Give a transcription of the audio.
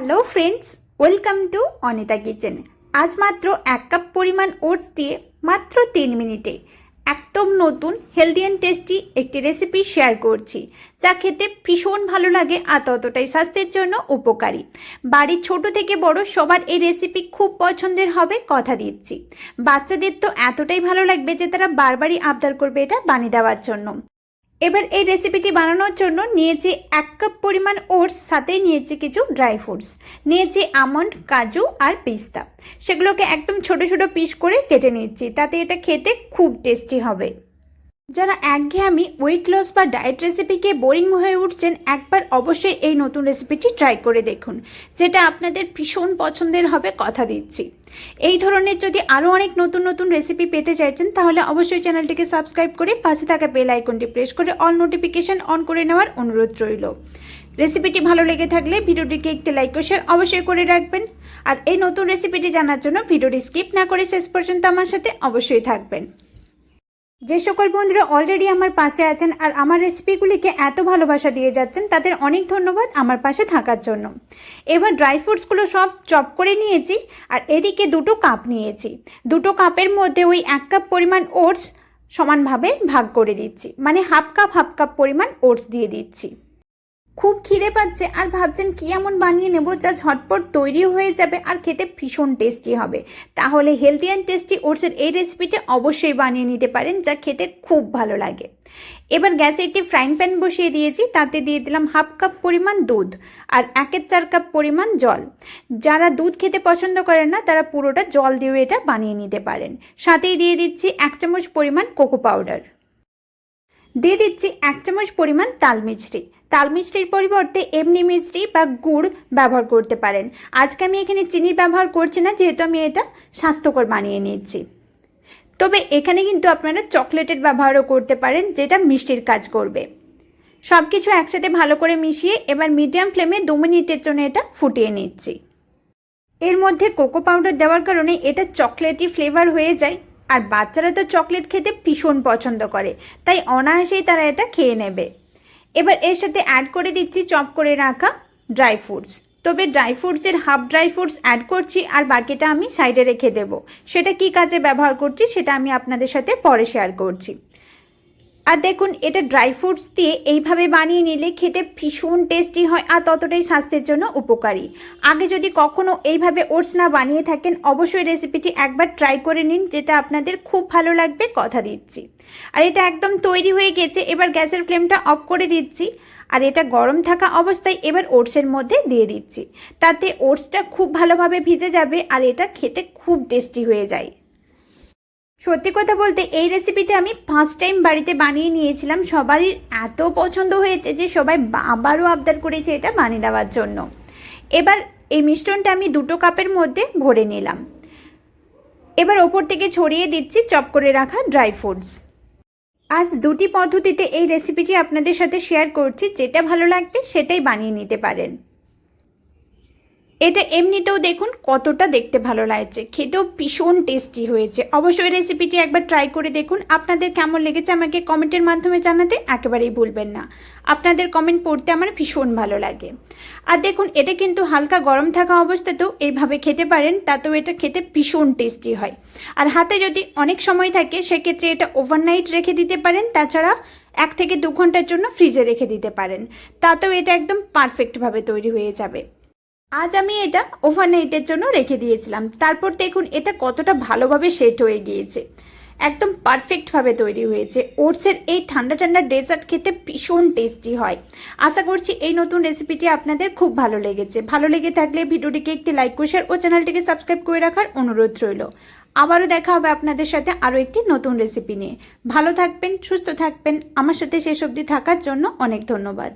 Hello friends welcome to Anita kitchen আজ মাত্র এক কাপ পরিমাণ ওটস দিয়ে মাত্র তিন মিনিটে একদম নতুন হেলদি অ্যান্ড টেস্টি একটি রেসিপি শেয়ার করছি। যা খেতে ভীষণ ভালো লাগে আর ততটাই স্বাস্থ্যের জন্য উপকারী। বাড়ির ছোট থেকে বড় সবার এই রেসিপি খুব পছন্দের হবে কথা দিচ্ছি। বাচ্চাদের তো এতটাই ভালো লাগবে যে তারা বারবারই আবদার করবে এটা বানিয়ে দেওয়ার জন্য। এবার এই রেসিপিটি বানানোর জন্য নিয়েছি এক কাপ পরিমাণ ওটস সাথে নিয়েছি কিছু ড্রাই ফ্রুটস নিয়েছি আমন্ড, কাজু আর পিস্তা। সেগুলোকে একদম ছোট ছোট পিস করে কেটে নিয়েছি তাতে এটা খেতে খুব টেস্টি হবে। যারা একঘেয়েমি ওয়েট লস বা ডায়েট রেসিপিকে বোরিং হয়ে উঠছেন, একবার অবশ্যই এই নতুন রেসিপিটি ট্রাই করে দেখুন, যেটা আপনাদের ভীষণ পছন্দের হবে কথা দিচ্ছি। এই ধরনের যদি আরও অনেক নতুন নতুন রেসিপি পেতে চাইছেন, তাহলে অবশ্যই চ্যানেলটিকে সাবস্ক্রাইব করে পাশে থাকা বেল আইকনটি প্রেস করে অল নোটিফিকেশন অন করে নেওয়ার অনুরোধ রইল। রেসিপিটি ভালো লেগে থাকলে ভিডিওটিকে একটি লাইক ও শেয়ার অবশ্যই করে রাখবেন। আর এই নতুন রেসিপিটি জানার জন্য ভিডিওটি স্কিপ না করে শেষ পর্যন্ত আমার সাথে অবশ্যই থাকবেন। যে সকল বন্ধুরা অলরেডি আমার পাশে আছেন আর আমার রেসিপিগুলিকে এত ভালোবাসা দিয়ে যাচ্ছেন, তাদের অনেক ধন্যবাদ আমার পাশে থাকার জন্য। এবার ড্রাই ফ্রুটসগুলো সব চপ করে নিয়েছি আর এদিকে দুটো কাপ নিয়েছি। দুটো কাপের মধ্যে ওই এক কাপ পরিমাণ ওটস সমানভাবে ভাগ করে দিচ্ছি। মানে হাফ কাপ হাফ কাপ পরিমাণ ওটস দিয়ে দিচ্ছি। খুব খিদে পাচ্ছে আর ভাবছেন কি এমন বানিয়ে নেব যা ঝটপট তৈরি হয়ে যাবে আর খেতে ভীষণ টেস্টি হবে। তাহলে হেলদি অ্যান্ড টেস্টি ওটসের এই রেসিপিটা অবশ্যই বানিয়ে নিতে পারেন যা খেতে খুব ভালো লাগে। এবার গ্যাসে একটি ফ্রাইং প্যান বসিয়ে দিয়েছি, তাতে দিয়ে দিলাম হাফ কাপ পরিমাণ দুধ আর একের চার কাপ পরিমাণ জল। যারা দুধ খেতে পছন্দ করেন না, তারা পুরোটা জল দিয়েও এটা বানিয়ে নিতে পারেন। সাথেই দিয়ে দিচ্ছি এক চামচ পরিমাণ কোকো পাউডার দিয়ে দিচ্ছি এক চামচ পরিমাণ তাল মিছরি। তাল মিছরির পরিবর্তে এমনি মিছরি বা গুড় ব্যবহার করতে পারেন। আজকে আমি এখানে চিনির ব্যবহার করছি না, যেহেতু আমি এটা স্বাস্থ্যকর বানিয়ে নিচ্ছি তবে এখানে কিন্তু আপনারা চকলেটের ব্যবহারও করতে পারেন, যেটা মিষ্টির কাজ করবে। সব কিছু একসাথে ভালো করে মিশিয়ে এবার মিডিয়াম ফ্লেমে দু মিনিটের জন্য এটা ফুটিয়ে নিচ্ছি। এর মধ্যে কোকো পাউডার দেওয়ার কারণে এটা চকলেটি ফ্লেভার হয়ে যায়। আর বাচ্চারা তো চকলেট খেতে ভীষণ পছন্দ করে, তাই অনায়াসেই তারা এটা খেয়ে নেবে। এবার এর সাথে অ্যাড করে দিচ্ছি চপ করে রাখা ড্রাই ফ্রুটস তবে ড্রাই ফ্রুটসের হাফ ড্রাই ফ্রুটস অ্যাড করছি আর বাকিটা আমি সাইডে রেখে দেব। সেটা কি কাজে ব্যবহার করছি সেটা আমি আপনাদের সাথে পরে শেয়ার করছি। আর দেখুন, এটা ড্রাই ফ্রুটস দিয়ে এইভাবে বানিয়ে নিলে খেতে ভীষণ টেস্টি হয় আর ততটাই স্বাস্থ্যের জন্য উপকারী। আগে যদি কখনো এইভাবে ওটস না বানিয়ে থাকেন, অবশ্যই রেসিপিটি একবার ট্রাই করে নিন, যেটা আপনাদের খুব ভালো লাগবে, কথা দিচ্ছি। আর এটা একদম তৈরি হয়ে গেছে, এবার গ্যাসের ফ্লেমটা অফ করে দিচ্ছি। আর এটা গরম থাকা অবস্থায় এবার ওটসের মধ্যে দিয়ে দিচ্ছি। তাতে ওটসটা খুব ভালোভাবে ভিজে যাবে আর এটা খেতে খুব টেস্টি হয়ে যায়। সত্যি কথা বলতে এই রেসিপিটা আমি ফার্স্ট টাইম বাড়িতে বানিয়ে নিয়েছিলাম। সবারই এত পছন্দ হয়েছে যে সবাই আবারও আবদার করেছে এটা বানিয়ে দেওয়ার জন্য। এবার এই মিশ্রণটা আমি দুটো কাপের মধ্যে ভরে নিলাম। এবার ওপর থেকে ছড়িয়ে দিচ্ছি চপ করে রাখা ড্রাই ফ্রুটস আজ দুটি পদ্ধতিতে এই রেসিপিটি আপনাদের সাথে শেয়ার করছি। যেটা ভালো লাগবে সেটাই বানিয়ে নিতে পারেন। এটা এমনিতেও দেখুন কতটা দেখতে ভালো লাগছে। খেতেও ভীষণ টেস্টি হয়েছে। অবশ্যই রেসিপিটি একবার ট্রাই করে দেখুন। আপনাদের কেমন লেগেছে আমাকে কমেন্টের মাধ্যমে জানাতে একেবারেই ভুলবেন না। আপনাদের কমেন্ট পড়তে আমার ভীষণ ভালো লাগে। আর দেখুন, এটা কিন্তু হালকা গরম থাকা অবস্থাতেও এইভাবে খেতে পারেন, তাতেও এটা খেতে ভীষণ টেস্টি হয়। আর হাতে যদি অনেক সময় থাকে, সেক্ষেত্রে এটা ওভারনাইট রেখে দিতে পারেন। তাছাড়া এক থেকে দু ঘণ্টার জন্য ফ্রিজে রেখে দিতে পারেন। তাতেও এটা একদম পারফেক্টভাবে তৈরি হয়ে যাবে। আজ আমি এটা ওভারনাইটের জন্য রেখে দিয়েছিলাম। তারপর দেখুন, এটা কতটা ভালোভাবে সেট হয়ে গিয়েছে। একদম পারফেক্টভাবে তৈরি হয়েছে। ওটসের এই ঠান্ডা ঠান্ডা ডেজার্ট খেতে ভীষণ টেস্টি হয়। আশা করছি এই নতুন রেসিপিটি আপনাদের খুব ভালো লেগেছে। ভালো লেগে থাকলে ভিডিওটিকে একটি লাইক শেয়ার ও চ্যানেলটিকে সাবস্ক্রাইব করে রাখার অনুরোধ রইল। আবারও দেখা হবে আপনাদের সাথে আরও একটি নতুন রেসিপি নিয়ে। ভালো থাকবেন, সুস্থ থাকবেন। আমার সাথে শেষ অবধি থাকার জন্য অনেক ধন্যবাদ।